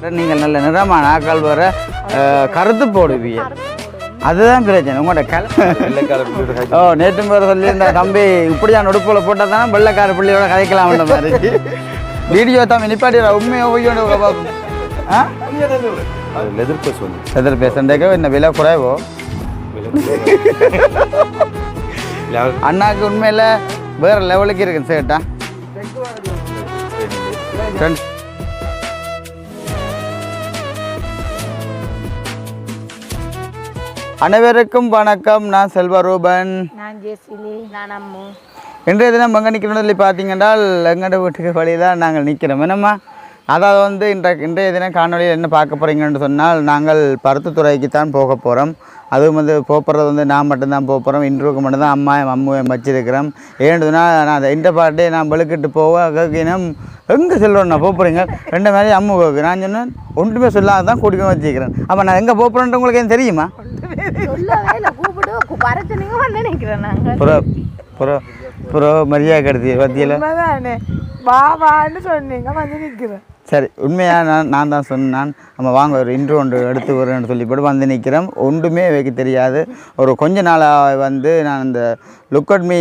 நீங்கள் நல்ல நிறமான ஆக்கள் வர கருத்து போடுவீங்க. அதுதான் பிரச்சனை. உங்களோட கல ஓ நேற்று பேர் சொல்லியிருந்த தம்பி இப்படியா உடுப்புல போட்டால் தானே வெள்ளைக்கார பிள்ளையோட கதைக்கலாம் மாதிரி. வீடியோ தான் நிப்பாட்டி உண்மையோ பார்ப்போம் ஆ? எதிர்ப்பு சொல்லு எதிர் பேசுறதுக்கு என்ன விலை குறைவோ? அண்ணாக்கு உண்மையில் வேற லெவலுக்கு இருக்கு சேட்டா. ஃப்ரெண்ட்ஸ் அனைவருக்கும் வணக்கம். நான் செல்வரூபன் நான் ஜெசிலி நான் அம்மு. இன்றைய தினம் சொல்லி பார்த்தீங்கன்னா எங்கட வீட்டுக்கு வழி தான் நாங்கள் நிற்கிறோம் என்னம்மா? அதாவது வந்து இன்றைய இன்றைய தினம் காணொலியில் என்ன பார்க்க போகிறீங்கன்னு சொன்னால் நாங்கள் பருத்தித்துறைக்கு தான் போக போகிறோம் அதுவும் வந்து போகிறது வந்து நான் மட்டும்தான் போக போகிறோம் இன்றுக்கு மட்டும்தான் அம்மா என் அம்முவையும் வச்சிருக்கிறோம். ஏன்னுதுன்னா நான் அந்த இந்த பாட்டே நான் வெளுக்கிட்டு போக கேட்கினம் எங்கே செல்வோம் நான் போகிறீங்க ரெண்டு மாதிரி அம்மு கேட்கு நான் சொன்னேன் ஒன்றுமே சொல்லாத தான் கூட்டிக்கணும் வச்சுக்கிறேன் அப்போ நான் எங்கே போகிறேன்ட்டு உங்களுக்கு ஏன் தெரியுமா? புற புற மரியாதை கருதி பத்தியில் வான்னு சொன்னீங்க வந்து நிற்கிறேன் சரி உண்மையாக நான் நான் தான் சொன்னான் நம்ம வாங்க ஒரு இன்ட்ரோ ஒன்று எடுத்து வரேன்னு சொல்லி போட்டு வந்து நிற்கிறோம். ஒன்றுமே வைக்க தெரியாது. ஒரு கொஞ்ச நாளாக வந்து நான் இந்த லுக்கட்மி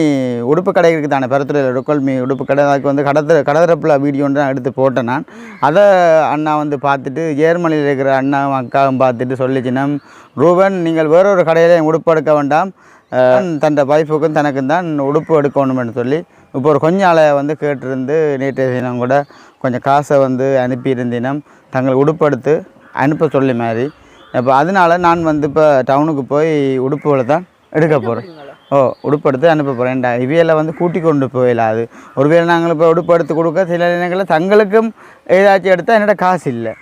உடுப்பு கடைகளுக்கு தானே பரத்தில் லுக்கட் உடுப்பு கடை அதுக்கு வந்து கடத்த கடதரப்பில் வீடியோ ஒன்று நான் எடுத்து போட்டேன் நான். அதை அண்ணா வந்து பார்த்துட்டு ஏர்மலையில் இருக்கிற அண்ணாவும் அக்காவும் பார்த்துட்டு சொல்லிச்சினம் ரூபன் நீங்கள் வேறொரு கடையில் என் உடுப்பு எடுக்க வேண்டாம். தன் வைஃபுக்கும் தனக்கும் தான் உடுப்பு எடுக்கணும்னு சொல்லி இப்போ ஒரு கொஞ்ச ஆளை வந்து கேட்டிருந்து நேற்று தினம் கூட கொஞ்சம் காசை வந்து அனுப்பியிருந்தினம் தங்களை உடுப்படுத்து அனுப்ப சொல்லி மாதிரி. இப்போ அதனால நான் வந்து இப்போ டவுனுக்கு போய் உடுப்புகளை தான் எடுக்க போகிறேன் ஓ உடுப்படுத்து அனுப்ப போகிறேன் இவையில் வந்து கூட்டி கொண்டு போயிடாது ஒருவேளை நாங்கள் இப்போ உடுப்பு எடுத்து கொடுக்க சில நேரங்களில் தங்களுக்கும் ஏதாச்சும் எடுத்தால் என்னோட காசு இல்லை.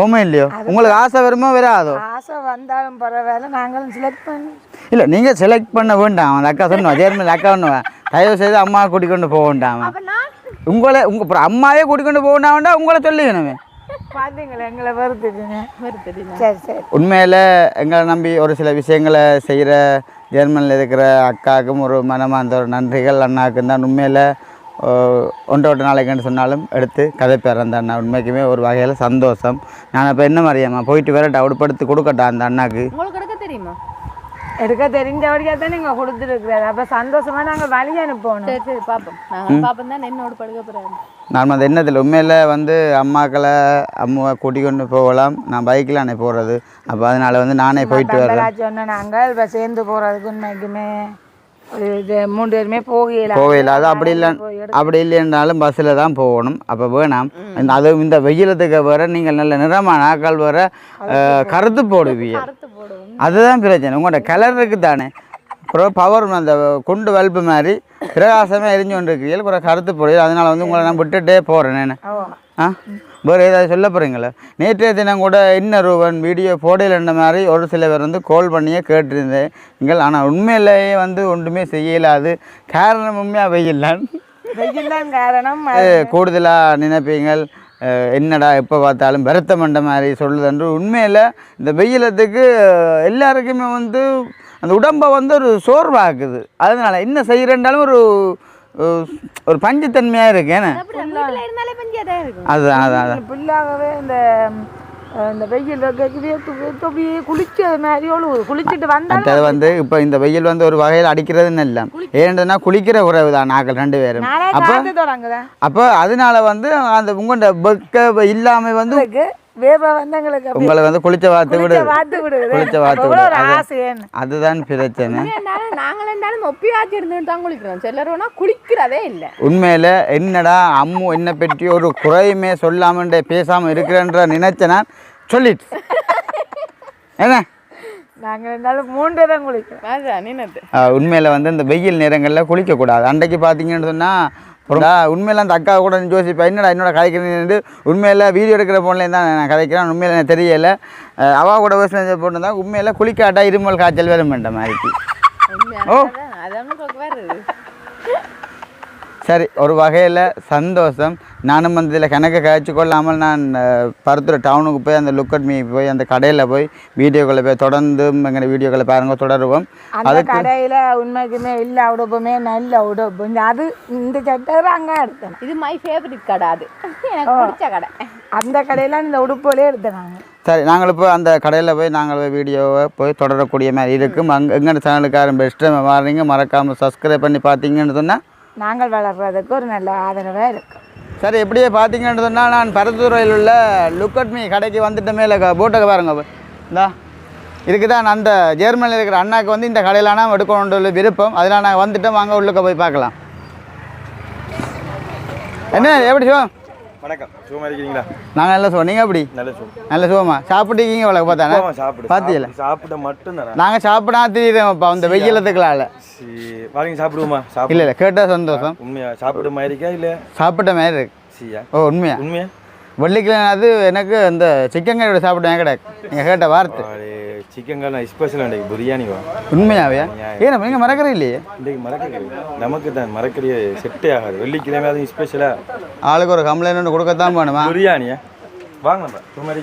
ஓமே இல்லையோ? உங்களுக்கு ஆசை வருமோ வராதோ? ஆசை வந்தாலும் பரவாயில்ல நாங்களும் செலக்ட் பண்ணி. இல்லை நீங்கள் செலக்ட் பண்ண வேண்டாம். அந்த அக்கா சொன்னோம் ஜெர்மனில் அக்கா ஒன்று தயவு செய்து அம்மா கூட்டிக் கொண்டு போக வேண்டாம். உங்களை உங்கள் அப்புறம் அம்மாவே கூட்டிக் கொண்டு போக வேண்டாம் உங்களை சொல்லிக்கணுமே பார்த்தீங்களா எங்களை வருத்துடுங்க வருத்துடுங்க சரி சரி. உண்மையில் எங்களை நம்பி ஒரு சில விஷயங்களை செய்கிற ஜெர்மனியில் இருக்கிற அக்காவுக்கும் ஒரு மனமார்ந்த ஒரு நன்றிகள் அண்ணாவுக்கும் தான். உண்மையில் ஒன்றரை ஒன்று நாளைக்குன்னு சொன்னாலும் எடுத்து கதைப்பேர் அந்த அண்ணா. உண்மைக்குமே ஒரு வகையில் சந்தோஷம். நான் இப்போ என்ன மாதிரியாம்மா போயிட்டு வேற டவுடுப்படுத்து கொடுக்கட்டா அந்த அண்ணாக்கு? உங்களுக்கு எடுக்க தெரியுமா? எடுக்க தெரிஞ்சபடியாக தான் நீங்கள் கொடுத்துருக்குறாரு அப்போ சந்தோஷமாக நாங்கள் வழி அனுப்பணும் சரி சரி பார்ப்போம் நாங்கள் பார்ப்போம் தான் என்னோட படுக்க போகிறாரு நான் அந்த எண்ணத்தில் உண்மையில் வந்து அம்மாக்களை அம்மாவை கூட்டிக் கொண்டு போகலாம் நான் பைக்கில் அன்னை போகிறது அப்போ அதனால் வந்து நானே போயிட்டு வர்றேன் சொன்ன நாங்கள் இப்போ சேர்ந்து போகிறதுக்கு உண்மைக்குமே இது மூணு பேருமே போகல போகல அது அப்படி இல்லை அப்படி இல்லைன்றாலும் பஸ்ஸில் தான் போகணும். அப்போ வேணாம். இந்த அதுவும் இந்த வெயிலத்துக்கு வர நீங்கள் நல்ல நிறமான ஆக்கள் வர கருத்து போடுவீங்க. அதுதான் பிரச்சனை. உங்களோட கலர் இருக்குது தானே. அப்புறம் பவர் அந்த குண்டு வல்பு மாதிரி பிரகாசமே எரிஞ்சு கொண்டு இருக்கிறீர்கள் ஒரு கருத்து போடுவீங்க அதனால் வந்து உங்களை நான் விட்டுட்டே போகிறேன் நான். ஆ? வேறு ஏதாவது சொல்ல போகிறீங்களா நேற்றைய தினம் கூட இன்ன ரூபன் வீடியோ போடையில் மாதிரி ஒரு சில பேர் வந்து கால் பண்ணியே கேட்டிருந்தேன். நீங்கள் ஆனால் உண்மையிலேயே வந்து ஒன்றுமே செய்யலாது. காரணம் உண்மையாக வெயில்லான் காரணம். கூடுதலாக நினைப்பீங்கள். என்னடா எப்போ பார்த்தாலும் வருத்த மண்ட மாதிரி சொல்லுதன்று உண்மையில் இந்த வெயிலத்துக்கு எல்லாருக்குமே வந்து அந்த உடம்பை வந்து ஒரு சோர்வாக்குது. அதனால என்ன செய்கிறேன்றாலும் ஒரு ஒரு பஞ்சுத்தன்மையாக இருக்கு ஏன்னா அதுதான் அதான் அதான் ஃபுல்லாகவே இந்த இந்த வெயில் அப்படியே குளிச்சது மாதிரி ஒழுகுது குளிச்சுட்டு வந்தாலும் மற்றது வந்து இப்போ இந்த வெயில் வந்து ஒரு வகையில் அடிக்கிறதுன்னு இல்லை. ஏன்டா குளிக்கிற உறவு தான் நாங்கள் ரெண்டு பேரும். அப்போ அப்போ அதனால வந்து அந்த உங்களோட வெக்க இல்லாமல் வந்து உங்களுக்கு வேர்வை வந்து எங்களுக்கு அப்படியே உங்களை வந்து குளிச்ச வாத்து விடு வாத்து விடுது. குளிச்ச வாத்து விடு ஒரு அது- ஆசை என்ன அதுதான் பிரச்சனை. நாங்கள் இருந்தாலும் ஒப்பியாச்சு இருந்துட்டு தான் குளிக்கிறோம். சிலர் வேணா குளிக்கிறதே இல்லை. உண்மையில் என்னடா அம்மு என்னை பற்றி ஒரு குறையுமே சொல்லாமண்டே பேசாமல் இருக்கிறேன்ற நினைச்ச நான் சொல்லிட்டு. என்ன? நாங்கள் இருந்தாலும் மூன்று தான் குளிக்கிறோம். உண்மையில் வந்து இந்த வெயில் நேரங்களில் குளிக்கக்கூடாது. அன்றைக்கு பார்த்தீங்கன்னு சொன்னால் உண்மையில அந்த அக்கா கூட ஜோசிப்பா என்னடா என்னோட கதைக்கிறது உண்மையில் வீடியோ எடுக்கிற ஃபோன்லேயும் தான் நான் கதைக்கிறேன். உண்மையில் எனக்கு தெரியலை. அவா கூட பேசுனது போட்டு தான் உண்மையில் குளிக்காட்டா இருமல் காய்ச்சல் வரும் வேண்ட மாதிரிக்கு ஓ. சரி ஒரு வகையில் சந்தோஷம். நானும் வந்து இதில் கணக்கு கழிச்சு கொள்ளாமல் நான் பருத்துறை டவுனுக்கு போய் அந்த லுக்கட் மீ போய் அந்த கடையில் போய் வீடியோக்களை போய் தொடர்ந்து எங்கள் வீடியோக்களை பாருங்க தொடருவோம். அந்த கடையில உண்மைக்குமே இல்ல உடுப்புமே நல்ல உடுப்பு. இந்த அது இந்த சட்டை அங்க எடுத்தேன். இது மை ஃபேவரட் கடை அது. எனக்கு பிடிச்ச கடை. அந்த கடையில இந்த உடுப்புகளே எடுத்தேன் சரி நாங்கள் இப்போ அந்த கடையில் போய் நாங்கள் வீடியோவை போய் தொடரக்கூடிய மாதிரி இருக்கும். அங்கே எங்கள் சேனலுக்காரன் பெஸ்ட்டு மாறுறீங்க மறக்காமல் சப்ஸ்கிரைப் பண்ணி பார்த்தீங்கன்னு சொன்னால் நாங்கள் வளர்கிறதுக்கு ஒரு நல்ல ஆதரவாக இருக்கும் சார் எப்படியே பார்த்தீங்கன்னு சொன்னால் நான் பருத்துறையில் உள்ள லுக்கட் மீ கடைக்கு வந்துட்ட மேலே போட்டோக்கு பாருங்க இந்தா. இதுக்கு தான் அந்த ஜெர்மனியில் இருக்கிற அண்ணாக்கு வந்து இந்த கடையில் நான் எடுக்கணுன்ற விருப்பம். அதனால் நாங்கள் வந்துட்டோம் வாங்க உள்ளுக்க போய் பார்க்கலாம். என்ன எப்படி சிவம்? வணக்கம். சுகமா இருக்கீங்களா நாங்கள் நல்லா சுவம் நீங்கள் எப்படி? நல்ல சுகம். நல்ல சுகமா? சாப்பிட்டீங்க இவ்வளோ பார்த்தானே சாப்பிடு பாத்தியல? சாப்பிடு. சாப்பிட. மட்டும் தானே நாங்கள் சாப்பிடா தெரியுறோம்ப்பா இந்த வெயிலத்துக்கலால பாருங்க சாப்பிடுவோமா? இல்லை இல்லை கேட்டால் சந்தோஷம். உண்மையா? சாப்பிட மாதிரி இருக்கா இல்ல? சாப்பிட்ட மாதிரி இருக்கு. ஓ உண்மையா? உண்மையா? வெள்ளிக்கிழமை அது எனக்கு இந்த சிக்கன் கறி சாப்பிட்டேன் கிடையாது. நீங்கள் கேட்ட வார்த்தை. சிக்கன் கால் ஸ்பெஷல் இன்றைக்கு பிரியாணி உண்மையாவே? ஏன் நீங்கள் மறக்கிற இல்லையே? இன்றைக்கு மறக்கறி நமக்கு தான் மறக்கறியே செட்டே ஆகாது. வெள்ளிக்கிழமை அதுவும் ஸ்பெஷலா ஆளுக்கு ஒரு கம்ப்ளைண்ட் ஒன்று கொடுக்கத்தான் வேணுமா? பிரியாணியா வாங்க நம்ம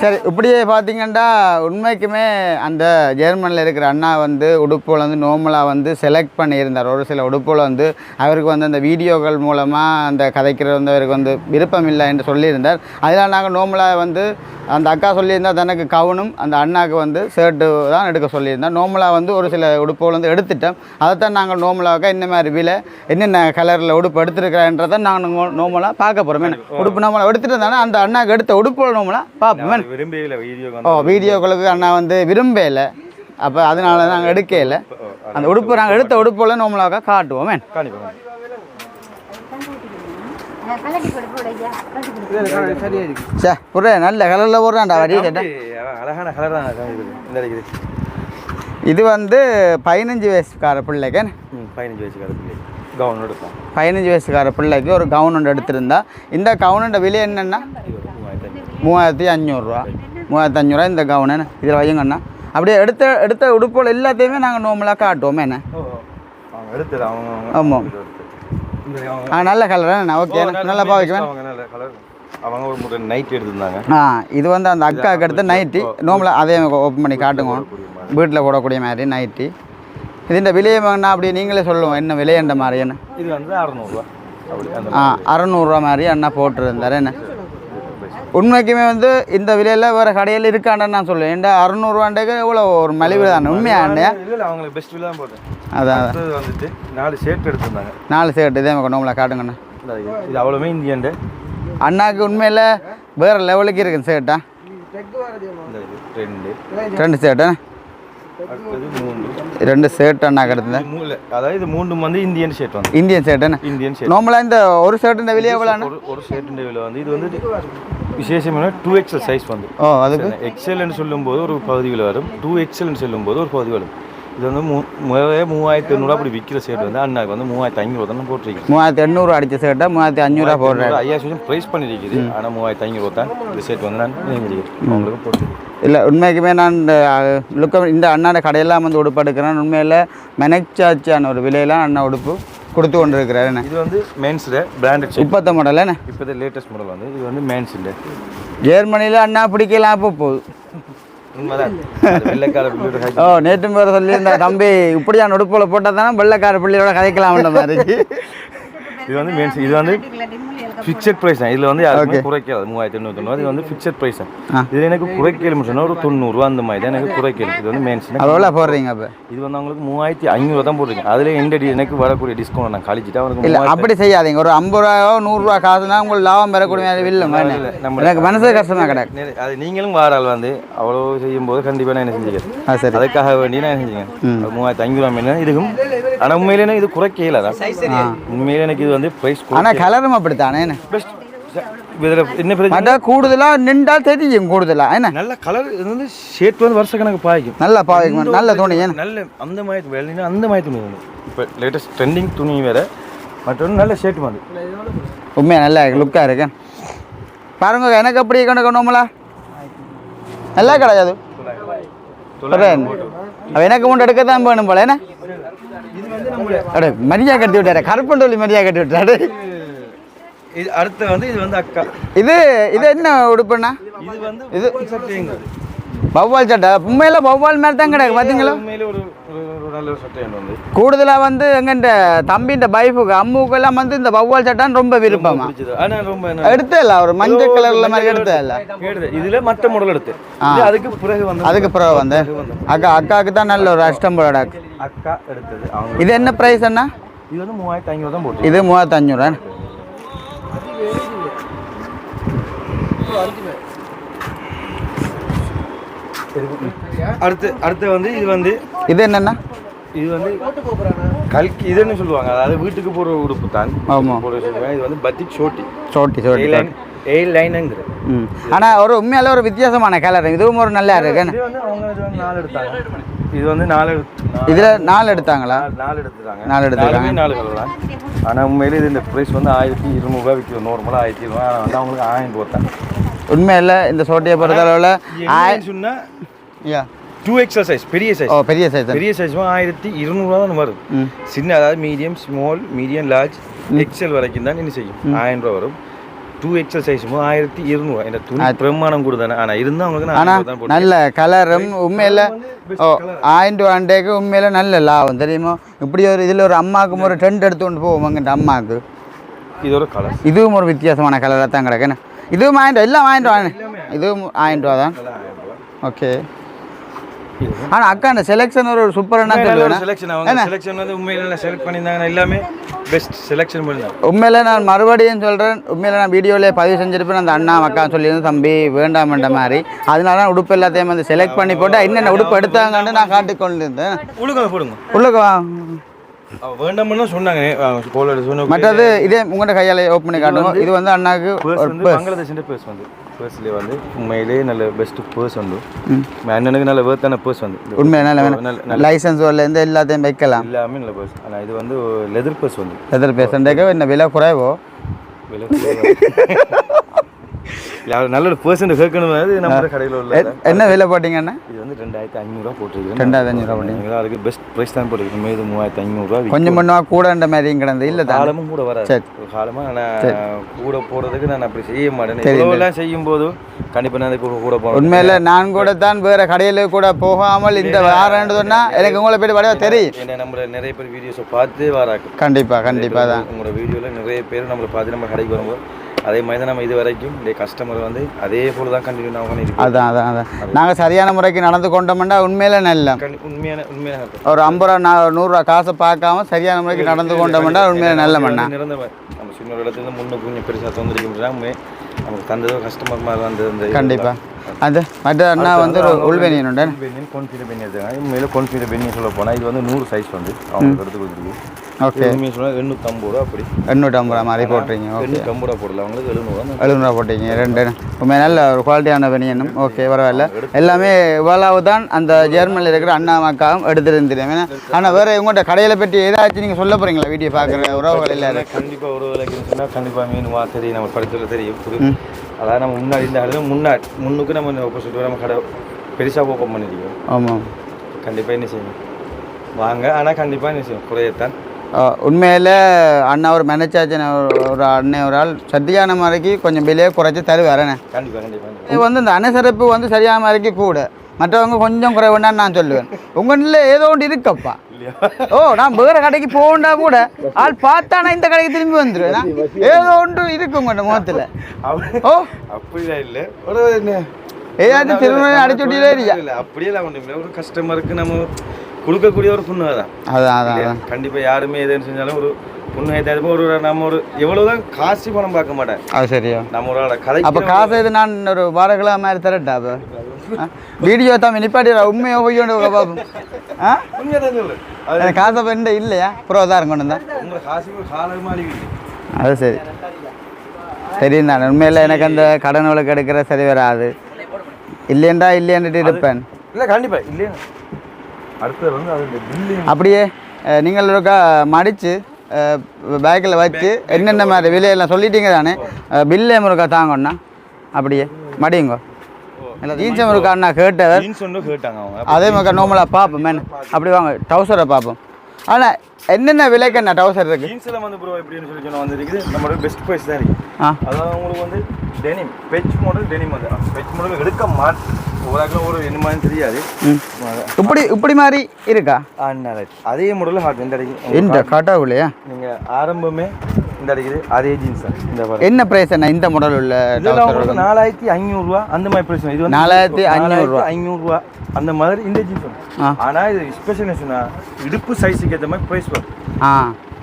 சரி இப்படியே பார்த்தீங்கன்னா உண்மைக்குமே அந்த ஜெர்மனியில் இருக்கிற அண்ணா வந்து உடுப்புல வந்து நோமலாக வந்து செலக்ட் பண்ணியிருந்தார். ஒரு சில உடுப்புல வந்து அவருக்கு வந்து அந்த வீடியோக்கள் மூலமாக அந்த கதைக்கிறது வந்து அவருக்கு வந்து விருப்பம் இல்லை என்று சொல்லியிருந்தார். அதனால் நாங்கள் நோமலாக வந்து அந்த அக்கா சொல்லியிருந்தா தனக்கு கவுனும் அந்த அண்ணாக்கு வந்து ஷர்ட்டு தான் எடுக்க சொல்லியிருந்தோம் நோமலாக வந்து ஒரு சில உடுப்புகள் வந்து எடுத்துட்டோம். அதைத்தான் நாங்கள் நோமலாக இந்த மாதிரி விலை என்னென்ன கலரில் உடுப்பு எடுத்துருக்கிறேன்றதை நாங்கள் நோமலாக பார்க்க போகிறோம் உடுப்பு நோமலாக எடுத்துட்டு தானே அந்த அண்ணாக்கு எடுத்த உடுப்புகள் நோமலாக பார்ப்போம் ஓ வீடியோக்களுக்கு அண்ணா வந்து விரும்பல அப்போ அதனால நாங்கள் எடுக்கல அந்த உடுப்பு நாங்கள் எடுத்த உடுப்புல நோமலாக காட்டுவோமே காணிப்போம் சே புரிய நல்ல கலரில் போடுறான்டா கேட்டேன் அழகான கலர் தான் இது. வந்து பதினஞ்சு வயசுக்கார பிள்ளைக்கு ம் பதினஞ்சு வயசு காலத்துல கவுன் எடுப்போம் பதினஞ்சு வயசுக்கார பிள்ளைக்கு ஒரு கவுன் ஒன்று எடுத்திருந்தா. இந்த கவுனோட விலை என்னென்னா? மூவாயிரத்தி அஞ்சூறுரூவா மூவாயிரத்தி அஞ்சூறுரூவா இந்த கவுனு இதில் வையுங்கண்ணா அப்படியே எடுத்த எடுத்த உடுப்புகள் எல்லாத்தையுமே நாங்கள் நோமலாக காட்டுவோமே என்ன ஆமாம் ஆ நல்ல கலர் ஓகே நல்லா பாவிக்குவேன் அவங்க ஒரு முறை நைட் எடுத்திருந்தாங்க. ஆ இது வந்து அந்த அக்காவுக்கு எடுத்த நைட்டி நோம்பில் அதே ஓப்பன் பண்ணி காட்டுங்க. வீட்டில் போடக்கூடிய மாதிரி நைட்டி இதுன்ற விலையை வேணா அப்படி நீங்களே சொல்லுவோம் என்ன விலையன்ற மாதிரி என்ன? இது வந்து அறநூறுவா. ஆ அறநூறுரூவா மாதிரி அண்ணா போட்டிருந்தார் என்ன? உண்மைக்குமே வந்து இந்த விலையில் வேறு கடையில் இருக்கான்னு நான் சொல்லுவேன் ஏன்டா அறநூறுவாண்டக்கு எவ்வளோ ஒரு மலிவு தானே? உண்மையா அண்ணையா இல்லை அவங்களுக்கு பெஸ்ட் தான் போட்டேன். அதான் வந்துட்டு நாலு ஷர்ட் எடுத்திருந்தாங்க. நாலு சேர்ட்டு இதே நோம்பில் காட்டுங்கண்ணா. இந்த இது. அவ்வளோமே இந்தியன்ட்டு அண்ணாக்கு உண்மையில் வேறு லெவலுக்கு இருக்குது இந்த இது ரெண்டு. ரெண்டு ரெண்டு இது மூ- இல்ல, அதாவது இது மூன்று வந்து இந்தியன் ஷர்ட் வந்து. இந்தியன் சேட்டுன்னு இந்தியன் ஷர்ட் நார்மலாக இந்த ஒரு ஷர்ட்டுன்ற விலை எவ்வளோண்ணா? ஒரு ஒரு ஷர்ட் விலை வந்து இது வந்து விசேஷம் டூ எக்ஸல் சைஸ் வந்து. அதுக்கு? எக்ஸல்னு சொல்லும்போது ஒரு பகுதியில் வரும். டூ எக்ஸல்னு சொல்லும்போது ஒரு பகுதி வரும். இது வந்து மூ மூவாயிரத்தி எண்ணூறுவா அப்படி விற்கிற ஷர்ட் வந்து அண்ணாக்கு வந்து மூவாயிரத்தி ஐநூறு தானே போட்டிருக்கீங்க மூவாயிரத்தி எண்ணூறு அடித்த ஷர்ட்டை மூவாயிரத்தி அஞ்சூறுரூவா போடுறேன் ஐயாயிரம் ப்ரைஸ் பண்ணியிருக்குது ஆனால் மூவாயிரத்தி ஐநூறு தான் இந்த ஷர்ட் வந்து நான் உங்களுக்கு போட்டு இல்லை உண்மைக்குமே நான் இந்த லுக்க இந்த அண்ணாட கடையெல்லாம் வந்து உடுப்பு எடுக்கிறேன். உண்மையில் மெனச்சாச்சியான ஒரு விலையெல்லாம் அண்ணா உடுப்பு. கொடுத்து கொண்டு இருக்கிறாரு என்ன? இது வந்து மென்ஸில் பிராண்டட் இப்போத்த மாடல் என்ன? இப்போ லேட்டஸ்ட் மாடல் வந்து இது வந்து மேன்ஸில் ஜெர்மனியில் அண்ணா பிடிக்கலாம் அப்போ போகுது. ஓ நேற்று பேர் சொல்லியிருந்தா தம்பி இப்படியான உடுப்புல போட்டால் தானே வெள்ளைக்கார பிள்ளையோட கதைக்கலாம்ன்ற மாதிரி. இது வந்து மென்ஸ் இது வந்து ஃபிக்ஸட் ப்ரைஸ் தான். இதில் வந்து யாருக்குமே குறைக்காது. மூவாயிரத்தி எண்ணூற்றி இது வந்து ஃபிக்ஸட் ப்ரைஸ் தான். ஆ. இது எனக்கு குறைக்கலும் சொன்னால் ஒரு தொண்ணூறுரூவா அந்த மாதிரி தான் எனக்கு குறைக்கலும் இது வந்து மென்ஸ் எவ்வளோ போடுறீங்க அப்போ? இது வந்து அவங்களுக்கு மூவாயிரத்தி ஐநூறு தான் போடுறீங்க. அதில் எந்த எனக்கு வரக்கூடிய டிஸ்கவுண்ட் நான் கழிச்சிட்டு அவனுக்கு இல்லை அப்படி செய்யாதீங்க. ஒரு ஐம்பது ரூபாயோ நூறுரூவா காசுனா உங்களுக்கு லாபம் பெறக்கூடிய இல்ல, நம்ம- எனக்கு மனசு கஷ்டமாக கிடக்கு. நெ- அது நீங்களும் வாரால் வந்து அவ்வளோ செய்யும்போது கண்டிப்பாக நான் என்ன செஞ்சுக்கிறேன். சரி. அதுக்காக வேண்டி நான் என்ன செஞ்சேன் மூவாயிரத்தி ஐநூறு மீன் இதுக்கும் ஆனால் உண்மையிலே எனக்கு இது குறைக்கல தான் உண்மையிலே எனக்கு இது வந்து ப்ரைஸ் ஆனால் கலரும் அப்படித்தானே என்ன? பெஸ்ட் இதில் கூடுதலாக நின்றா தெரியும் கூடுதலாக என்ன? நல்ல கலர் இது வந்து ஷேட் வந்து வருஷ கணக்கு பாய்க்கும். நல்லா பாவிக்கும் நல்ல துணி நல்ல அந்த மாதிரி அந்த மாதிரி துணி இப்போ லேட்டஸ்ட் ட்ரெண்டிங் துணி வேற மற்றொன்று நல்ல ஷேட் மாதிரி. உண்மையாக நல்லா லுக்காக இருக்கு. பாருங்க எனக்கு அப்படி கணக்கணுங்களா நல்லா கிடையாது. எனக்கு எடுக்க தான் வேணும் போல என்ன? அட மரியா கட்டி விட்டாரு கருப்பண்டோலி மரியா கட்டி விட்டாரு. இது அடுத்து வந்து இது வந்து அக்கா. இது இது என்ன உடுப்புண்ணா? இது வந்து இது சட்டைங்கிறது வௌவால் சட்டை. உண்மையில வௌவால் மாதிரி தான் கிடக்கு பார்த்தீங்களா உண்மையிலே ஒரு கூடுதலாக வந்து. எங்கண்ட தம்பின்ற பைஃபுக்கு அம்முக்கு எல்லாம் வந்து இந்த வௌவால் சட்டான்னு ரொம்ப விருப்பமா? பிடிச்சது. ஆனா ரொம்ப என்ன- எடுத்தே இல்லை ஒரு மஞ்சள் கலர்ல மாதிரி எடுத்தே இல்லை கேடுது இதுல மற்ற மாடல் எடுத்து. அதுக்கு பிறகு வந்து அதுக்கு பிறகு வந்து. அக்கா அக்காவுக்கு தான் நல்ல ஒரு அஷ்டம் போல அக்கா எடுத்தது. இது என்ன ப்ரைஸ் அண்ணா? இது வந்து மூவாயிரத்தி ஐநூறு தான் போட்டு இது மூவாயிரத்து அஞ்சூறு அடுத்து அடுத்து வந்து இது வந்து இது என்னண்ணா இது வந்து கல்கி இதுன்னு சொல்லுவாங்க? அதாவது வீட்டுக்கு போற உடுப்பு தான். ஆமாம் சொல்லுவாங்க. இது வந்து பத்திக் ஷோட்டி சோட்டி சோட்டி ஏ லைன் ஏ லைனுங்கிறது ம். ஆனால் ஒரு உண்மையால ஒரு வித்தியாசமான கலர் இதுவும் ஒரு நல்லா இருக்கு. இது வந்து அவங்க இது வந்து நாலு எடுத்தாங்க. இது வந்து நாலு எடுத்து- இதில் நாலு எடுத்தாங்களா? நாலு- எடுத்துட்டாங்க. நாலு எடுத்துருக்காங்க. நாலுமே நாலு கலர் தான். ஆனால் உண்மையிலே இது இந்த ப்ரைஸ் வந்து ஆயிரத்தி இருநூறுவா விற்கும் நார்மலாக ஆயிரத்தி இருநூறு ஆனால் வந்து அவங்களுக்கு ஆயிரம் ரூபா தான். உண்மையில் இந்த சோட்டியை பொறுத்தளவில் ஆய் சொன்னால் யா. டூ எக்ஸல் சைஸ் பெரிய சைஸ் ஓ பெரிய சைஸ் பெரிய சைஸும் ஆயிரத்தி இருநூறுவா தான் வரும். சின்ன அதாவது medium small medium large XL வரைக்கும் தான் என்ன செய்யும்? ஆயிரம் ரூபா வரும். டூ எக்ஸல் சைஸும் ஆயிரத்தி இருநூறுவா இந்த துணி பிரமாணம் கூட தானே. ஆனால் இருந்தால் போட்டு நல்ல கலரும் உண்மையில் ஓ ஆயிரம் ரூபா அண்டேக்கு உண்மையில் நல்ல லாபம். தெரியுமா? இப்படி ஒரு இதில் ஒரு அம்மாவுக்கு ஒரு டென்ட் எடுத்து கொண்டு போவோம் எங்கிட்ட அம்மாவுக்கு. இது ஒரு கலர் இதுவும் ஒரு வித்தியாசமான கலராக தான் கிடக்குன்னு இதுவும் ஆயிரம் ரூபா எல்லாம் ஆயிரம் ரூபா இதுவும் ஆயிரம் ரூபா தான் ஓகே ஆனால் அக்கா அந்த செலெக்ஷன் ஒரு சூப்பரான செலெக்ஷன் அவங்க செலெக்ஷன் வந்து உண்மையில செலக்ட் பண்ணியிருந்தாங்க எல்லாமே பெஸ்ட் செலெக்ஷன் பண்ணியிருந்தாங்க உண்மையில் நான் மறுபடியும் சொல்கிறேன் உண்மையில் நான் வீடியோவிலே பதிவு செஞ்சிருப்பேன் அந்த அண்ணா அக்கா சொல்லியிருந்தேன் தம்பி வேண்டாம்ன்ற மாதிரி அதனால தான் உடுப்பு எல்லாத்தையும் வந்து செலக்ட் பண்ணி போட்டு என்னென்ன உடுப்பு எடுத்தாங்கன்னு நான் காட்டிக்கொண்டிருந்தேன் உழுங்க போடுங்க உள்ளுக்கு வேண்டாம்னு சொன்னாங்க. மற்றது இதே உங்கள்கிட்ட கையால் ஓப்பன் பண்ணி காட்டுங்க இது வந்து அண்ணாக்கு பங்களாதேஷின் பேர்ஸ் வந்து பேர்ஸ்லேயே வந்து. உண்மையிலேயே நல்ல பெஸ்ட் பேர்ஸ் வந்து. அண்ணனுக்கு நல்ல வேர்த்தான பேர்ஸ் வந்து. இந்த உண்மையாக நல்ல லைசன்ஸ் இருந்து எல்லாத்தையும் வைக்கலாம். எல்லாமே நல்ல பேர்ஸ் ஆனால் இது வந்து லெதர் பேர்ஸ் வந்து. எதிர் பேசுறதுக்கு என்ன விலை குறைவோ? விலை நல்ல ஒரு பர்சன்ட் கேட்கணும் அது நம்ம கடையில் உள்ள என்ன விலை போட்டிங்கண்ணா? இது வந்து ரெண்டாயிரத்தி ஐநூறுரூவா போட்டுருக்கேன் ரெண்டாயிரத்தி அஞ்சூறுவா போட்டீங்க. அதுக்கு பெஸ்ட் ப்ரைஸ் தான் போட்டுருக்கோம் இது மூவாயிரத்தி ஐநூறுரூவா கொஞ்சம் பண்ணுவா கூடன்ற மாதிரியும் கிடந்து இல்லை காலமும் கூட வராது. சரி. ஒரு காலமா நான் கூட போறதுக்கு நான் அப்படி செய்ய மாட்டேன். இவ்வளோலாம் செய்யும் போது கண்டிப்பா நான் அதுக்கு கூட போவேன் உண்மையில் நான் கூட தான் வேறு கடையில் கூட போகாமல் இந்த வாரேன்னு சொன்னால் எனக்கு உங்களை போய்ட்டு வரையா தெரியும். ஏன்னா நம்ம நிறைய பேர் வீடியோஸை பார்த்து வராங்க. கண்டிப்பாக கண்டிப்பாக தான் உங்களோட வீடியோவில் நிறைய பேர் நம்மளை பார்த்து நம்ம கடைக்கு வரும்போது அதே மாதிரி தான் நம்ம இது வரைக்கும் இந்த கஸ்டமர் வந்து அதே போல தான் கண்டினியூ இருக்கு அதான் அதான் அதான். நாங்கள் சரியான முறைக்கு நடந்து கொண்டோம்னா உண்மையில நல்ல. உண்மையான உண்மையான help. ஒரு ஐம்பது ரூபா நூறுரூவா காசை பார்க்காம சரியான முறைக்கு நடந்து கொண்டோம்னா உண்மையில நல்ல மண்ணா? நம்ம சின்ன இடத்துல முன்னுக்கு கொஞ்சம் பெருசாக தந்துருக்க நமக்கு தந்ததோ கஸ்டமர் மாதிரி வந்து இந்த கண்டிப்பாக அது மற்ற அண்ணா வந்து ஒரு உள்வெனியன் உண்டு கான்ஃபிடர் பெண்ணி எடுத்தாங்க மேலே கான்ஃபிடர் பெண்ணி சொல்ல போனால் இது வந்து நூறு சைஸ் வந்து அவங்களுக்கு எடுத்து கொடுத்துருக்கு. ஓகே. உண்மையை சொன்னால் எண்ணூற்றம்பது ரூபா அப்படி. எண்ணூற்றி ஐம்பது ரூபா மாதிரி போட்டுறீங்க ஓகே. எண்ணூற்றம்பது ரூபா போடல அவங்களுக்கு எழுநூறுவா தான். எழுநூறுவா போட்டீங்க ரெண்டு உண்மை நல்ல ஒரு குவாலிட்டியான வெனியனும் ஓகே பரவாயில்ல. எல்லாமே இவ்வளவு தான் அந்த ஜெர்மனியில் இருக்கிற அண்ணா அக்காவும் எடுத்துருந்துருக்கேன் ஏன்னா ஆனால் வேறு உங்கள்கிட்ட கடையில் பற்றி ஏதாச்சும் நீங்கள் சொல்ல போகிறீங்களா வீடியோ பார்க்குற உறவுகள் எல்லாரும். கண்டிப்பாக விலைக்குன்னு சொன்னால் கண்டிப்பாக மீன் வா தெரியும். நம்ம படத்தில் தெரியும் அதாவது நம்ம முன்னாடி இந்த இடத்துல முன்னாடி முன்னுக்கு நம்ம ஆப்போசிட் நம்ம கடை பெருசாக ஓப்பன் பண்ணிருக்கோம் ஆமாம். கண்டிப்பாக என்ன செய்யணும்? வாங்க. ஆனால் கண்டிப்பாக என்ன செய்யும் குறையத்தான். உண்மையில் அண்ணா ஒரு மேனேஜாச்சு ஒரு அண்ணன் ஒரு ஆள். சரியான மாதிரிக்கு கொஞ்சம் விலையை குறைச்சி தருவாரண்ணே கண்டிப்பாக கண்டிப்பாக இது வந்து இந்த அனுசரிப்பு வந்து சரியான மாதிரிக்கு கூட. மற்றவங்க கொஞ்சம் குறைவுன்னு நான் சொல்லுவேன். உங்கள்ல ஏதோ ஒன்று இருக்கப்பா. ஓ நான் வேற கடைக்கு போகண்டா கூட ஆள் பார்த்தானா இந்த கடைக்கு திரும்பி வந்துடுவேன் ஏதோ ஒன்று இருக்கு உங்கள்ட்ட முகத்தில். ஓ. அப்படிலாம் இல்லை. ஏதாச்சும் திருமணம் அடிச்சு விட்டே இல்லையா இல்லை ஒரு கஸ்டமருக்கு நம்ம கொடுக்கக்கூடிய ஒரு புண்ணு தான் அதான் அதான் கண்டிப்பாக யாருமே எதுன்னு செஞ்சாலும் ஒரு புண்ணு எதாவது ஒரு நம்ம ஒரு எவ்வளோதான் காசு பணம் பார்க்க மாட்டேன். அது சரியா? நம்ம ஒரு கதை அப்போ காசு இது நான் ஒரு வார கிலோ மாதிரி தரட்டா அப்போ? வீடியோ தான் நிப்பாட்டிடுறா உண்மையோ பொய்யோண்டு பார்ப்போம் ஆ? உண்மையாக தான் சொல்லு. அது எனக்கு காசை பெண்ட இல்லையா? ப்ரோ தான் காசு இல்லை அது சரி. தான் உண்மையில் எனக்கு அந்த கடன் விளக்கு எடுக்கிற சரி வராது. இல்லையண்டா இல்லையன்ட்டு இருப்பேன். இல்லை கண்டிப்பாக இல்லையா அடுத்தது வந்து அது இந்த பில்லு அப்படியே நீங்கள் இருக்கா மடித்து பேக்கில் வச்சு என்னென்ன மாதிரி விலையெல்லாம் சொல்லிட்டீங்க தானே? பில்லே முருக்கா தாங்கண்ணா? அப்படியே மடியுங்க. ஜீன்ஸ் முருக்கா அண்ணா கேட்டவர். அதே மாதிரி நார்மலாக பார்ப்போம் மேன். அப்படி வாங்க டவுசரை பார்ப்போம். ஆனால் என்னென்ன விலைக்கு என்ன டவுசர் இருக்கு? ஜீன்ஸ்ல வந்து ப்ரோ எப்படின்னு சொல்லி சொன்னா வந்து இருக்குது நம்மளோட பெஸ்ட் ப்ரைஸ் தான் இருக்கு ஆ. அதாவது உங்களுக்கு வந்து டெனிம் பெச் மாடல் டெனிம் வந்து. பெச் மாடல் எடுக்க மாட்டேன் ஒரு என்ன மாதிரி தெரியாது. இப்படி இப்படி மாதிரி இருக்கா? அதே மாடல் ஹார்ட் இந்த இந்த கடவுளையா நீங்க ஆரம்பமே இந்த அடிக்குது அதே ஜீன்ஸ் இந்த என்ன ப்ரைஸ் என்ன இந்த மாடல் உள்ள உங்களுக்கு நாலாயிரத்தி ஐநூறுரூவா அந்த மாதிரி பிரச்சனை இது வந்து நாலாயிரத்தி ஐநூறுரூவா. ஐநூறுரூவா அந்த மாதிரி இந்த ஜீன்ஸ் வரும். ஆ. ஆனா இது ஸ்பெஷல் சொன்னா இடுப்பு சைஸுக்கு ஏற்ற மாதிரி ப்ரைஸ் வரும். ஆ.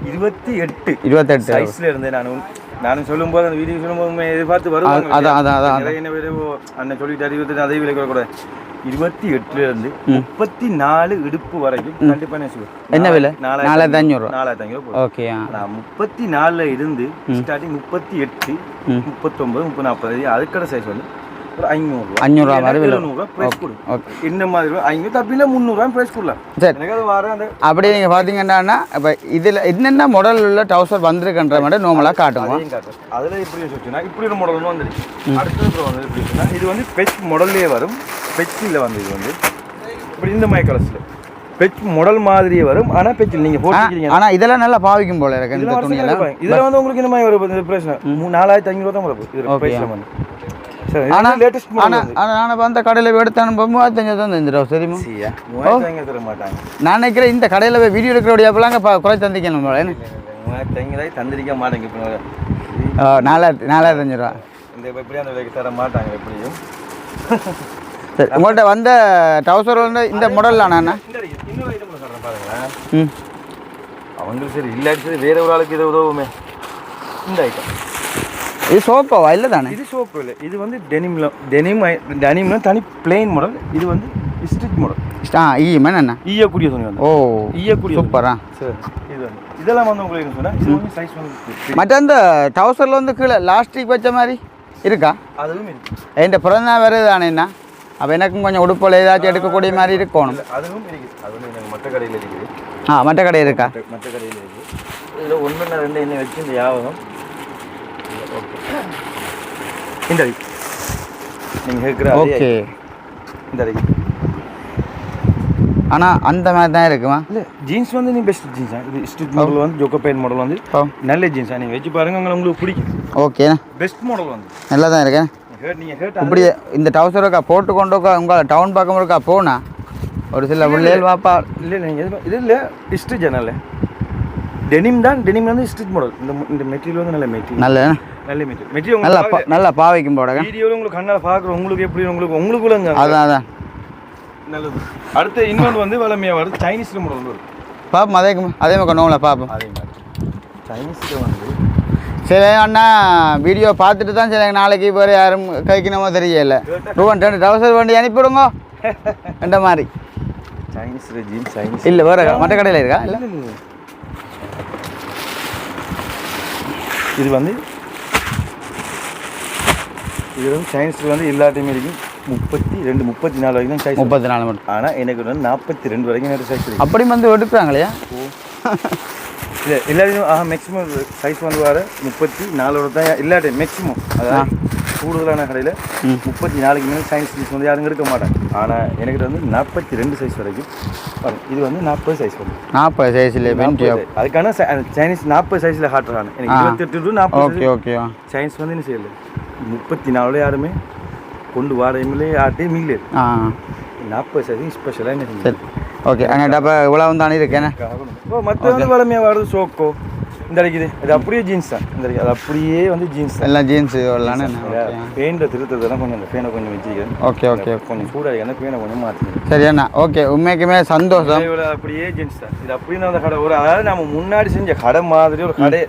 இருபத்தி எட்டு. இருபத்தெட்டு. சைஸ்ல இருந்தேன் நானும் நானும் சொல்லும்போது அந்த வீடியோ சொல்லும்போது எதிர்பார்த்து வருவாங்க அதான், அதான், அதான், என்ன அண்ணன் சொல்லிட்டு இருபத்தி அதே விலை கூட இருபத்தி எட்டுல இருந்து முப்பத்தி நாலு இடுப்பு வரைக்கும் கண்டிப்பா என்ன என்ன விலை? நாலாயிரத்தி ஐநூறுரூவா. நாலாயிரத்தி போகும். ஓகே ஆனா முப்பத்தி நாலுல இருந்து ஸ்டார்டிங் முப்பத்தி எட்டு ம். முப்பத்தொன்பது முப்பது நாற்பது அதுக்கடை சைஸ் வந்து ஒரு ஐநூறுரூவா ஐநூறுரூவா மாதிரி. எழுநூறுவா ப்ரைஸ் கொடு. ஓகே. இந்த மாதிரி ஐநூறு முந்நூறுவா ப்ரைஸ் கொடுலாம் சரி. எனக்கு அது வர அந்த அப்படியே நீங்கள் பார்த்தீங்கன்னா இப்போ இதில் என்னென்ன மாடல் உள்ள டவுசர் வந்திருக்குன்ற மாதிரி அதையும் காட்டுறேன். அதுல எப்படி சொல்லிச்சுன்னா இப்படி ஒரு மாடல் அடுத்தது வந்து இது வந்து பெச் மாடல்லே வரும். பெச்சில் வந்து இது வந்து இப்படி இந்த மாதிரி கலர்ஸ்ல பெச் மாடல் மாதிரியே வரும். ஆனா பெச்சில் நீங்க போட்டுக்கிறீங்க ஆனால் இதெல்லாம் நல்லா பாவிக்கும் போல இருக்கு இந்த துணியெல்லாம். இதுல வந்து உங்களுக்கு இந்த மாதிரி இந்த பிரச்சனை. நாலாயிரத்தி ஐநூறு தான் இது. பிரைஸ்ல வந்து. ஆனால் மாடல் அந்த கடையில் எடுத்து அனுப்ப மூவாயிரத்தஞ்சு தான் தந்துடும் சரிமா தர மாட்டாங்க? நான் நினைக்கிறேன் இந்த கடையில் போய் வீடியோ எடுக்கிறோடைய இப்போ குறை தந்திக்கணும் போல என்ன? மூவாயிரத்தி ஐநூறு தந்திரிக்க மாட்டாங்க இப்போ நாலாயிரத்தி நாலாயிரத்தஞ்சு ரூபா இந்த எப்படி அந்த விலைக்கு தர மாட்டாங்க எப்படியும். சரி உங்கள்கிட்ட வந்த டவுசர் வந்து இந்த சொல்றேன் பாருங்களேன். ம். அவங்களுக்கு சரி இல்லாட்டி சரி வேற ஒரு ஆளுக்கு இது உதவுமே. இந்த ஐட்டம் இது சோப்பாவா? இல்லை தானே இது சோப்பு இல்லை. இது வந்து டெனிம்ல டெனிம் டெனிம்ல தனி பிளெயின் மாடல் இது வந்து ஸ்டிச் மாடல் ஆ ஈ என்ன? ஈயக்கூடிய துணி வந்து. ஓ ஈயக்கூடிய. சூப்பரா. சரி இது வந்து. இதெல்லாம் வந்து உங்களுக்கு என்ன சொன்னா இது வந்து சைஸ் வந்து மற்ற அந்த டவுசரில் வந்து கீழே லாஸ்டிக் வச்ச மாதிரி இருக்கா? அதுவும் இருக்கு என்கிட்ட பிறந்தா வருது தானேண்ணா அப்போ எனக்கும் கொஞ்சம் உடுப்பில் ஏதாச்சும் எடுக்கக்கூடிய மாதிரி இருக்கணும். அதுவும் இருக்குது. அது வந்து எனக்கு மற்ற கடையில் இருக்குது. ஆ மற்ற கடை இருக்கா? மற்ற- கடையில் இருக்குது. இதில் ஒன்று ரெண்டு என்ன வச்சு இந்த யாபகம்? இந்த நீங்கள் கேட்குற அதே ஓகே. இந்த ஆனால் அந்த மாதிரி தான் இருக்குமா? இல்லை ஜீன்ஸ் வந்து நீ பெஸ்ட் ஜீன்ஸா இது ஸ்ட்ரிட் மாடல் வந்து ஜோக்கோ பேண்ட் மாடல் வந்து நல்ல ஜீன்ஸா நீங்கள் வச்சு பாருங்க உங்களை உங்களுக்கு பிடிக்கும். ஓகே பெஸ்ட் மாடல் வந்து. நல்லா தான் இருக்கேன். நீங்கள் இப்படி இந்த டவுசருக்கா போட்டு கொண்டு உங்கள் டவுன் பக்கம் இருக்கா போனா ஒரு சில பிள்ளைகள் வாப்பா இல்லை நீங்கள் இது இல்லை ஸ்டிச் நல்ல டெனிம் தான் டெனிம் வந்து ஸ்டிச் மாடல் இந்த இந்த மெட்டீரியல் வந்து நல்ல மெட்டீரியல் நல்ல நல்ல மெட்டீரியல் மெட்டீரியல் நல்லா உங்களுக்கு பா- நல்லா பாவிக்கும் போடங்க வீடியோவில் உங்களுக்கு கண்ணால் பார்க்குறோம் உங்களுக்கு எப்படி உங்களுக்கு உங்களுக்குள்ள அதான் அதான். நல்லது. அடுத்து இன்னொன்று வந்து வளமையாக வருது. சைனீஸில் மாடல் வந்து வருது. பாப்போம் அதே அதே மாதிரி நோவில் பார்ப்போம் அதே மாதிரி. சைனீஸில் வந்து சரி அண்ணா வீடியோ பார்த்துட்டு தான் சரி நாளைக்கு வேறு யாரும் கைக்கணுமோ தெரியல. ரூபா ரெண்டு டவுசர் வண்டி அனுப்பிவிடுங்க. இந்த மாதிரி. சைனீஸில் ஜீன்ஸ் சைனீஸ் இல்லை வேறு மற்ற கடையில் இருக்கா? இல்லை. இது வந்து இது வந்து சைனீஸில் வந்து எல்லாத்தையுமே இருக்கும் முப்பத்தி ரெண்டு முப்பத்தி நாலு வரைக்கும் தான் சைஸ் முப்பத்தி நாலு மட்டும். ஆனால் எனக்கு வந்து நாற்பத்தி ரெண்டு வரைக்கும் எனக்கு சைஸ் இருக்கு. அப்படி வந்து எடுக்கிறாங்களையா இல்லை எல்லாத்தையும் ஆஹா மேக்ஸிமம் சைஸ் வந்து வர முப்பத்தி நாலோட தான் இல்லாட்டி மேக்ஸிமம் அதாவது கூடுதலான கடையில் முப்பத்தி நாலுக்கு மேலே சைன்ஸ் ஜீன்ஸ் வந்து யாரும் எடுக்க மாட்டாங்க. ஆனால் எனக்கு வந்து நாற்பத்தி ரெண்டு சைஸ் வரைக்கும் வரும் இது வந்து நாற்பது சைஸ் வரும் நாற்பது சைஸில். அதுக்கான சைனீஸ் நாற்பது சைஸில் காட்டுறாங்க. எனக்கு. இருபத்தெட்டு டு நாற்பது ஓகே ஓகே சைன்ஸ் வந்து என்ன செய்யல முப்பத்தி நாலுல யாருமே கொண்டு வர எம்எல்ஏ யார்ட்டையும் இல்லை ஆ. நாற்பது சைஸ் ஸ்பெஷலாக என்ன ஓகே அங்கே அப்போ இவ்வளவு தானே இருக்கேனே மற்ற வந்து வளமையாக வருது சோக்கோ இந்த அடிக்குது. அது அப்படியே ஜீன்ஸ் தான். இந்த. அது அப்படியே வந்து ஜீன்ஸ் தான். எல்லாம் ஜீன்ஸ் வரலான்னு பெயிண்டை திருத்ததான் கொஞ்சம் அந்த பேனை கொஞ்சம் வச்சுக்கிறேன் ஓகே ஓகே கொஞ்சம் சூடாக அந்த பேனை கொஞ்சம் மாற்றிக்கிறேன் சரி அண்ணா ஓகே உண்மைக்குமே சந்தோஷம். அப்படியே ஜீன்ஸ் தான். இது அப்படியே அந்த கடை ஒரு அதாவது நம்ம முன்னாடி செஞ்ச கடை மாதிரி ஒரு கடை.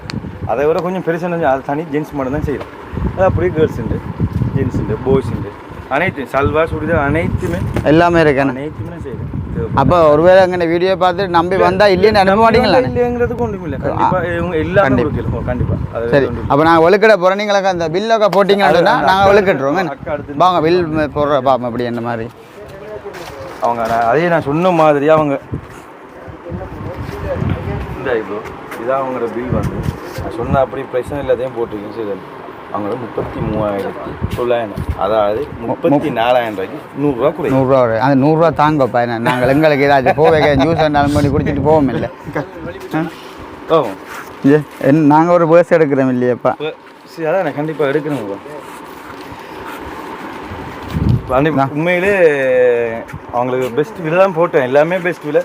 அதை விட கொஞ்சம் பெருசாக செஞ்சு அது தனி ஜென்ஸ் மட்டும் தான் செய்கிறோம் அது அப்படியே கேர்ள்ஸ் உண்டு. ஜென்ஸ் உண்டு பாய்ஸ் உண்டு. அனைத்து சல்வா சுடிதார் அனைத்துமே எல்லாமே இருக்கேண்ணே அனைத்துமே செய்கிறோம் அப்போ ஒருவேளை அங்கே வீடியோ பார்த்து நம்பி வந்தா இல்லைன்னு அனுப்ப மாட்டீங்களா? இல்லைங்கிறதுக்கு ஒன்றும் இல்லை கண்டிப்பாக கொடுக்கலாம் கண்டிப்பாக சரி அப்போ நாங்கள் ஒழுக்கிட போகிறோம் நீங்களுக்கு அந்த பில்லொക്കെ போட்டிங்கன்னா நாங்கள் அடுத்து வாங்க பில் போடுற பாப்போம் அப்படி என்ன மாதிரி. அவங்க அதே நான் சொன்ன மாதிரி அவங்க. இந்த இதான் அவங்களோட பில் வந்து. நான் சொன்ன அப்படி பிரச்சனை எல்லாத்தையும் போட்டிருக்கேன் சரி. அவங்க முப்பத்தி மூவாயிரத்தி தொள்ளாயிரம். அதாவது முப்பத்தி நாலாயிரம் ரூபாய்க்கு நூறுரூவா குறை நூறுரூவா அந்த நூறுரூவா தாங்கப்பா. என்ன நாங்கள் எங்களுக்கு ஏதாச்சும் போவே ஜூஸ் ரெண்டாலும் பண்ணி குடிச்சிட்டு போவோம் இல்லை. ஓ. நாங்கள் ஒரு பேர்ஸ் எடுக்கிறோம் இல்லையாப்பா. சரி அதான் நான் கண்டிப்பாக எடுக்கணும் உண்மையிலே அவங்களுக்கு பெஸ்ட் விலை தான் போட்டேன். எல்லாமே பெஸ்ட் விலை.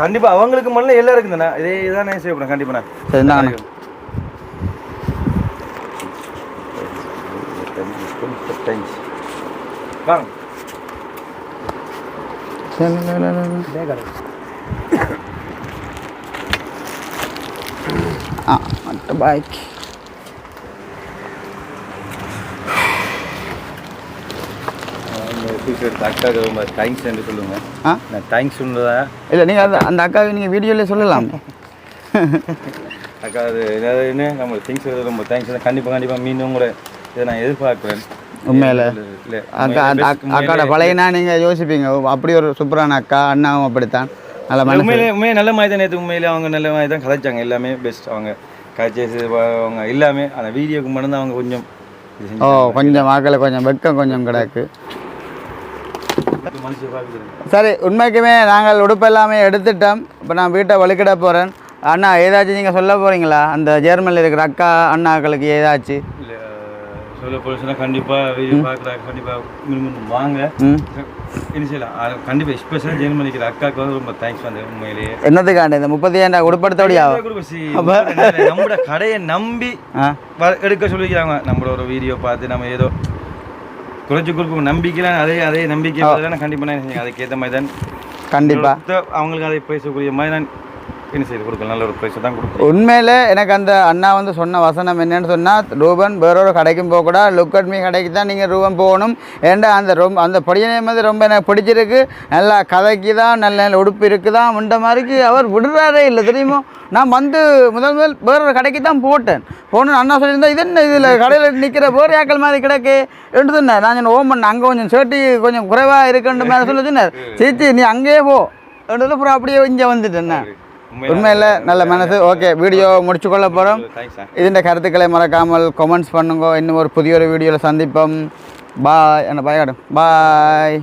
கண்டிப்பாக அவங்களுக்கு முதல்ல எல்லாருக்கும் தானே? இதே நான் செய்யப்படும் கண்டிப்பாக நான். சரி இந்தாங்கண்ணா வாங்க சரி, இல்லை, இல்லை, இல்லை, இல்லை. ஆ மற்ற பாய்க் எடுத்த அக்காவுக்கு ரொம்ப தேங்க்ஸ் என்று சொல்லுங்க ஆ? நான் தேங்க்ஸ் சொன்னதா இல்லை நீங்கள் அந்த அந்த அக்காவை நீங்கள் வீடியோவில் சொல்லலாம். அக்கா அது என்ன? நம்ம திங்ஸ் ரொம்ப தேங்க்ஸ் கண்டிப்பாக கண்டிப்பாக மீண்டும் கூட இதை நான் எதிர்பார்க்குறேன். உண்மையில. அக்கா அக்காவோட பழையனா நீங்கள் யோசிப்பீங்க அப்படி ஒரு சூப்பரான அக்கா அண்ணாவும் அப்படித்தான். நல்ல மனசு. உண்மையிலே உண்மையே நல்ல மாதிரி தான் நேற்று உண்மையிலே அவங்க நல்ல மாதிரி தான் கதைச்சாங்க எல்லாமே பெஸ்ட் அவங்க கதைச்சேசி அவங்க எல்லாமே அந்த வீடியோக்கு மட்டும்தான் அவங்க கொஞ்சம் ஓ கொஞ்சம் வாக்கில் கொஞ்சம் வெக்கம் கொஞ்சம் கிடக்கு. சரி உண்மைக்குமே நாங்கள் உடுப்பு எல்லாமே எடுத்துட்டோம். இப்போ நான் வீட்டை வலுக்கிட போகிறேன் அண்ணா ஏதாச்சும் நீங்கள் சொல்ல போகிறீங்களா அந்த ஜெர்மனியில் இருக்கிற அக்கா அண்ணாக்களுக்கு ஏதாச்சும்? சொல்ல போலீஸ்னா கண்டிப்பாக வீடியோ பார்க்குறாங்க கண்டிப்பாக மினிமம் வாங்க என்ன செய்யலாம் கண்டிப்பாக எஸ்பெஷலாக அக்காவுக்கு வந்து ரொம்ப தேங்க்ஸ் வந்து உண்மையிலேயே என்னத்துக்காண்டி இந்த முப்பத்தி ஏண்டா உடுப்படுத்தோடியா நம்மளோட கடையை நம்பி எடுக்க சொல்லிக்கிறாங்க. நம்மளோட வீடியோ பார்த்து நம்ம ஏதோ குறைச்சி கொடுப்போம் நம்பிக்கைலாம் அதே அதே நம்பிக்கை கண்டிப்பாக. அதுக்கேற்ற மாதிரி தான். கண்டிப்பாக அவங்களுக்கு அதை பேசக்கூடிய மாதிரி நான் என்ன செய்து கொடுக்கலாம் நல்ல ஒரு ப்ரைஸை தான் கொடுக்குறேன் உண்மையில் எனக்கு அந்த அண்ணா வந்து சொன்ன வசனம் என்னன்னு சொன்னால் ரூபன் வேறொரு கடைக்கும் போகக்கூடாது லுக் அட் மீ கடைக்கு தான் நீங்கள் ரூபன் போகணும். ஏன்டா அந்த ரொம்ப அந்த படியனை வந்து ரொம்ப எனக்கு பிடிச்சிருக்கு. நல்லா கதைக்கு தான் நல்ல நல்ல உடுப்பு இருக்குதான் முண்ட மாதிரிக்கு அவர் விடுறாரே இல்லை தெரியுமோ? நான் வந்து முதல் முதல் வேறொரு கடைக்கு தான் போட்டேன். போகணும் அண்ணா சொல்லியிருந்தா இது என்ன இதில்? கடையில் நிற்கிற வேறு ஏக்கள் மாதிரி கிடக்கு. என்று சொன்னேன் நான் சொன்னேன் ஓமன் அங்கே கொஞ்சம் சேட்டி கொஞ்சம் குறைவாக இருக்குன்ற மாதிரி சொல்லி சொன்னார். சீச்சி நீ அங்கேயே போ. என்றது அப்புறம் அப்படியே இங்கே வந்துட்டேன். உண்மையில் நல்ல மனசு. ஓகே வீடியோ முடிச்சுக்கொள்ள போகிறோம் இதுண்ட கருத்துக்களை மறக்காமல் கமெண்ட்ஸ் பண்ணுங்க இன்னும் ஒரு புதிய ஒரு வீடியோவில் சந்திப்போம். பாய் என்ன பாய் பாய்